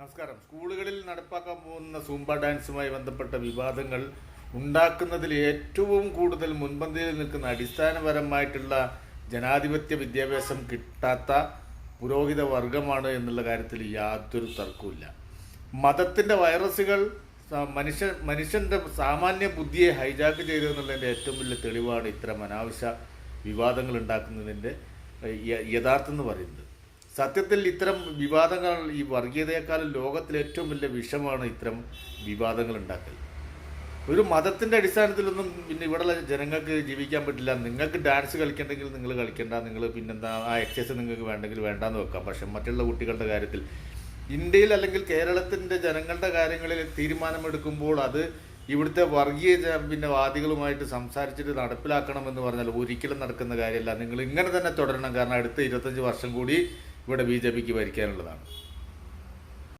നമസ്കാരം. സ്കൂളുകളിൽ നടപ്പാക്കാൻ പോകുന്ന സൂംബ ഡാൻസുമായി ബന്ധപ്പെട്ട വിവാദങ്ങൾ ഉണ്ടാക്കുന്നതിൽ ഏറ്റവും കൂടുതൽ മുൻപന്തിയിൽ നിൽക്കുന്ന അടിസ്ഥാനപരമായിട്ടുള്ള ജനാധിപത്യ വിദ്യാഭ്യാസം കിട്ടാത്ത പുരോഹിത വർഗമാണ് എന്നുള്ള കാര്യത്തിൽ യാതൊരു തർക്കവുമില്ല. മതത്തിന്റെ വൈറസുകൾ മനുഷ്യൻ മനുഷ്യ മനുഷ്യന്റെ സാമാന്യ ബുദ്ധിയെ ഹൈജാക്ക് ചെയ്തു എന്നുള്ളതിന്റെ ഏറ്റവും വലിയ തെളിവാണ് ഇത്തരം അനാവശ്യ വിവാദങ്ങൾ ഉണ്ടാക്കുന്നതിന്റെ യഥാർത്ഥം എന്ന് പറയുന്നത്. സത്യത്തിൽ ഇത്തരം വിവാദങ്ങൾ ഈ വർഗീയതയെക്കാളും ലോകത്തിലെ ഏറ്റവും വലിയ വിഷമാണ് ഇത്തരം വിവാദങ്ങൾ ഉണ്ടാക്കൽ. ഒരു മതത്തിന്റെ അടിസ്ഥാനത്തിലൊന്നും പിന്നെ ഇവിടെയുള്ള ജനങ്ങൾക്ക് ജീവിക്കാൻ പറ്റില്ല. നിങ്ങൾക്ക് ഡാൻസ് കളിക്കണ്ടെങ്കിൽ നിങ്ങൾ കളിക്കണ്ട. നിങ്ങൾ പിന്നെന്താ ആ എക്സസൈസ് നിങ്ങൾക്ക് വേണ്ടെങ്കിൽ വേണ്ടാന്ന് വെക്കാം. പക്ഷെ മറ്റുള്ള കുട്ടികളുടെ കാര്യത്തിൽ ഇന്ത്യയിൽ അല്ലെങ്കിൽ കേരളത്തിന്റെ ജനങ്ങളുടെ കാര്യങ്ങളിൽ തീരുമാനമെടുക്കുമ്പോൾ അത് ഇവിടുത്തെ വർഗീയ പിന്നെ വാദികളുമായിട്ട് സംസാരിച്ചിട്ട് നടപ്പിലാക്കണമെന്ന് പറഞ്ഞാൽ ഒരിക്കലും നടക്കുന്ന കാര്യമല്ല. നിങ്ങൾ ഇങ്ങനെ തന്നെ തുടരണം. കാരണം അടുത്ത ഇരുപത്തഞ്ച് വർഷം കൂടി ഇവിടെ ബി ജെ പിക്ക് ഭരിക്കാനുള്ളതാണ്.